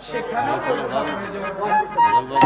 Şey, kanal mı? Kanal mı?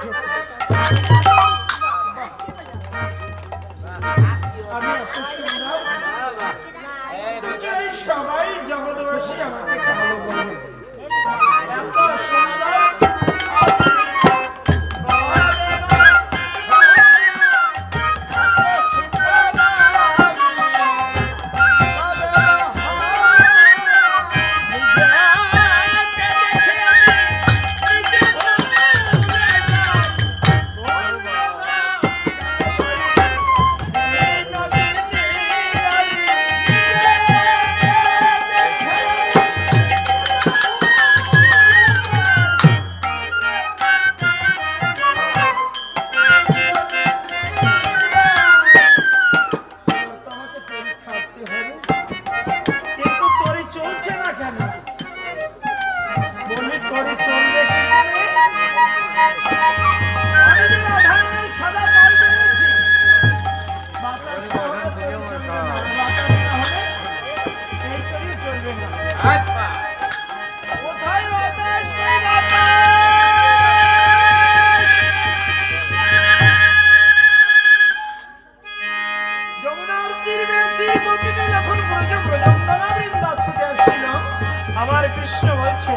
귀엽지? যমুনার তীরে তীর গতিতে যখন ছুটে আসছিল আমার কৃষ্ণ বলছে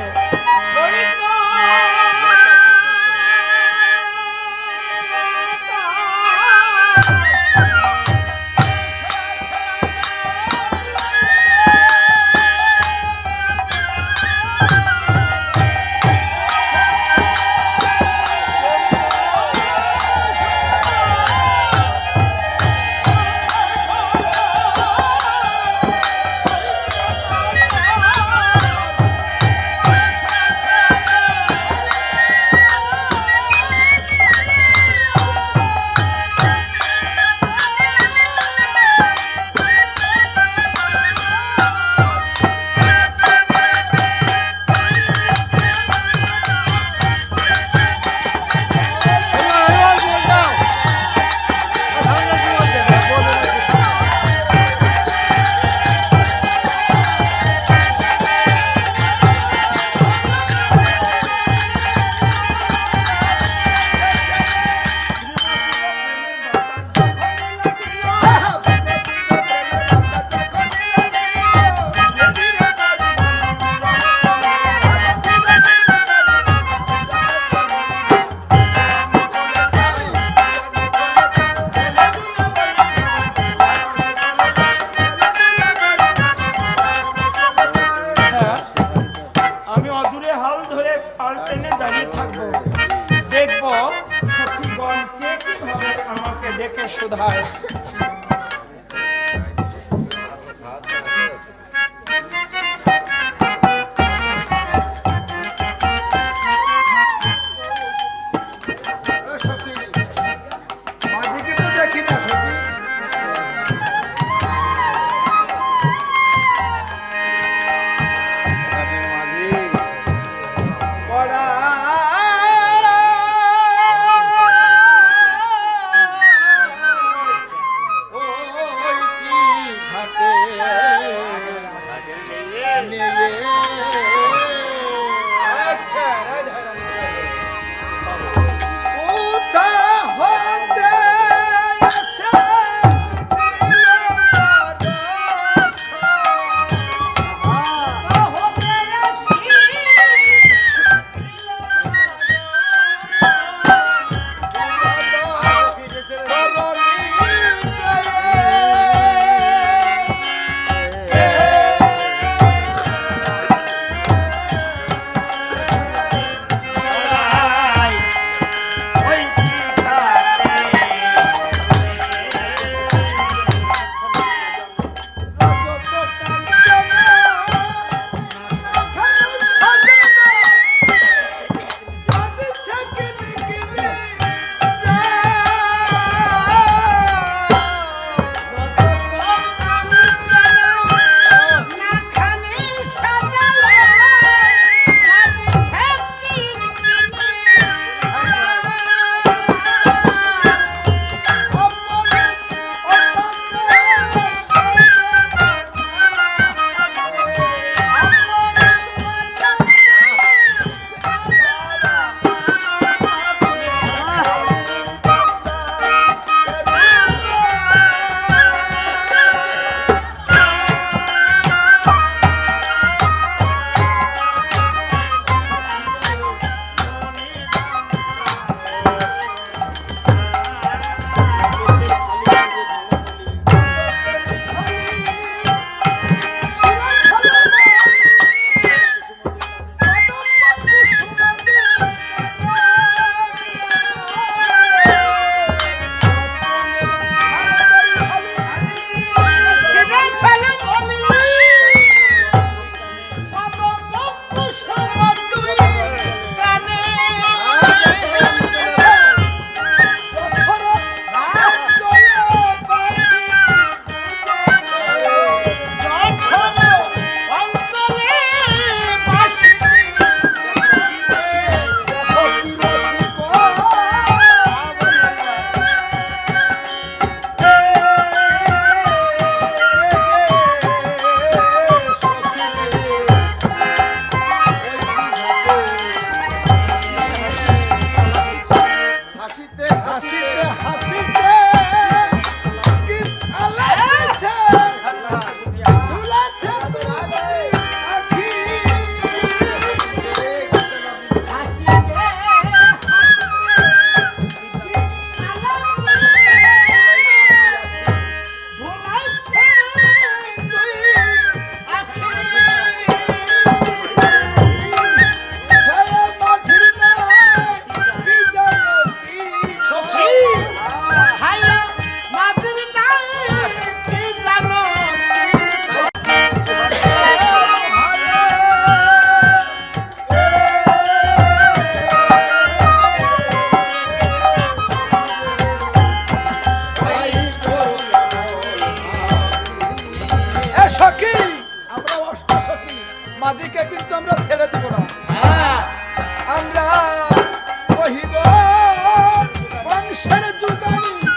我答你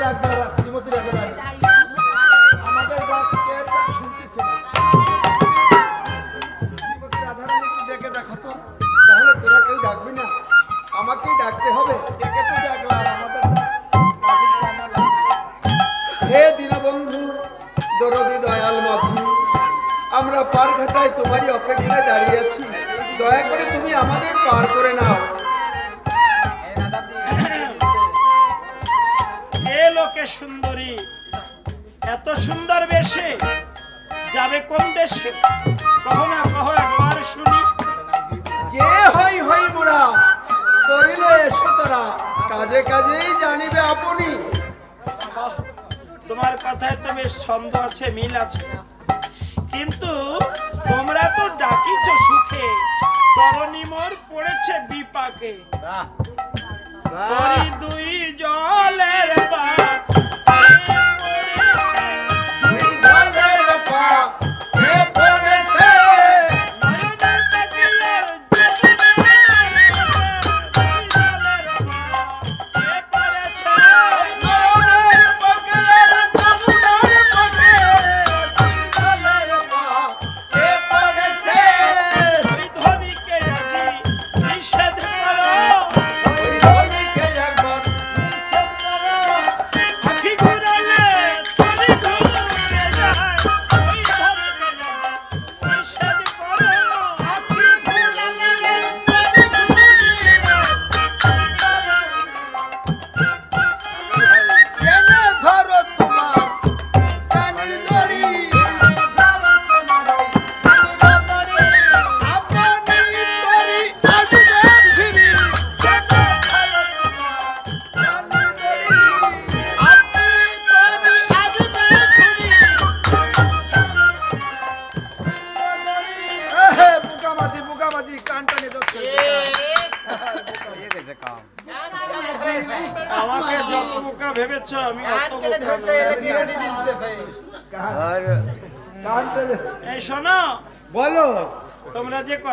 doctora কাজে কাজেই জানিবে আপনি। তোমার কথায় তো বেশ ছন্দ আছে মিল আছে। কিন্তু তোমরা তো ডাকিছ সুখে তরণী মোর পড়েছে বিপাকে। দুই জলের বাপ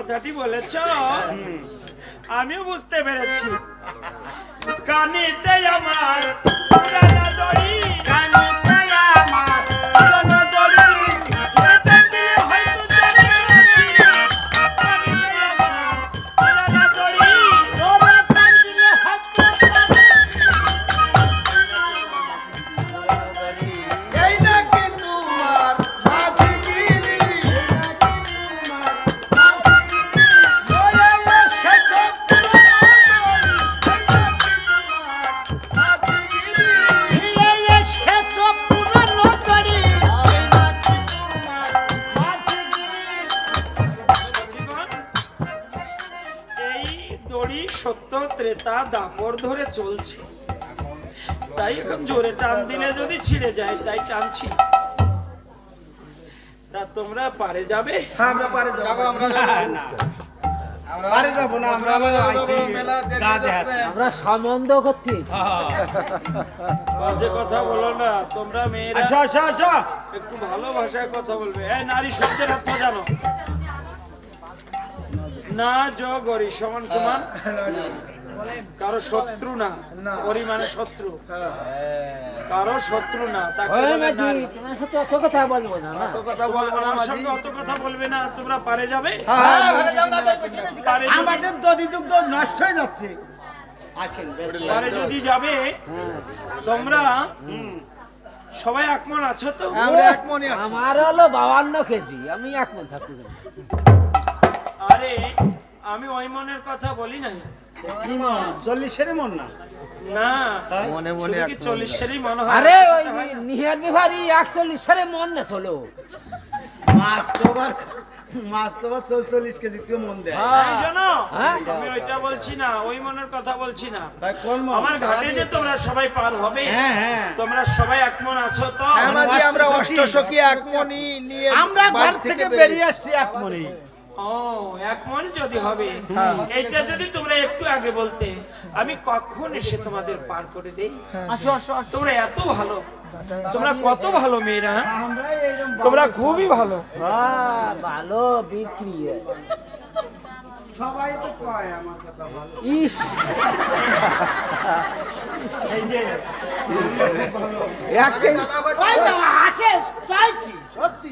কথাটি বলেছ? আমিও বুঝতে পেরেছি। কানিতে আমার ছিঁড়ে যায় তাই টানছি তা তোমরা পারে যাবে? হ্যাঁ আমরা পারে যাব। যাব না। আমরা আমরা সম্বন্ধ করছি বাজে কথা বলো না তোমরা মেয়েরা আচ্ছা আচ্ছা আচ্ছা। একটু ভালো ভাষায় কথা বলবে। এই নারী শব্দের অর্থ জানো? না জ গরি সমান সমান। কারও শত্রু না পরিমাণে শত্রু। কারও শত্রু না। তোমার সাথে অত কথা বলব না না। কথা বলব না আমার মাঝি। সঙ্গে অত কথা বলবে না তোমরা পারে যাবে? হ্যাঁ। আমাদের দুগ্ধ নষ্ট হয়ে যাচ্ছে। আছেন পারে যদি যাবে তোমরা সবাই একমন আছো তো? আমরা এক আছি। আমার হলো বাবান্ন কেজি আমি এক মন থাকতে আরে আমি ওই মনের কথা বলি নাই। চল্লিশের মন না। না। মনে মনে চল্লিশেরই মনে হয়? আরে ওই নিহার বিভারি একচল্লিশ মন না চলো। মাছ তো মাছ তো চল্লিশ কেজি তুই মন দেয় এই শোনো, হ্যাঁ? আমি ওইটা বলছি না ওই মনের কথা বলছি না। তাই কোন মন? আমার ঘাটে যে তোমরা সবাই পার হবে হ্যাঁ হ্যাঁ। তোমরা সবাই একমন আছো তো হ্যাঁ আমরা অষ্টসখী একমনি নিয়ে আমরা ঘর থেকে বেরিয়ে- বেরিয়ে আসছি এক মনে ও এক মন যদি হবে হ্যাঁ। এইটা যদি তোমরা একটু আগে বলতে আমি কখন এসে তোমাদের পার করে দেই? হ্যাঁ। তোমরা এত ভালো। তোমরা কত ভালো মেয়েরা হ্যাঁ? তোমরা খুবই ভালো। ভালো বিক্রি। সবাই তো কয় আমার কথা ভালো। ইস। এই যে সত্যি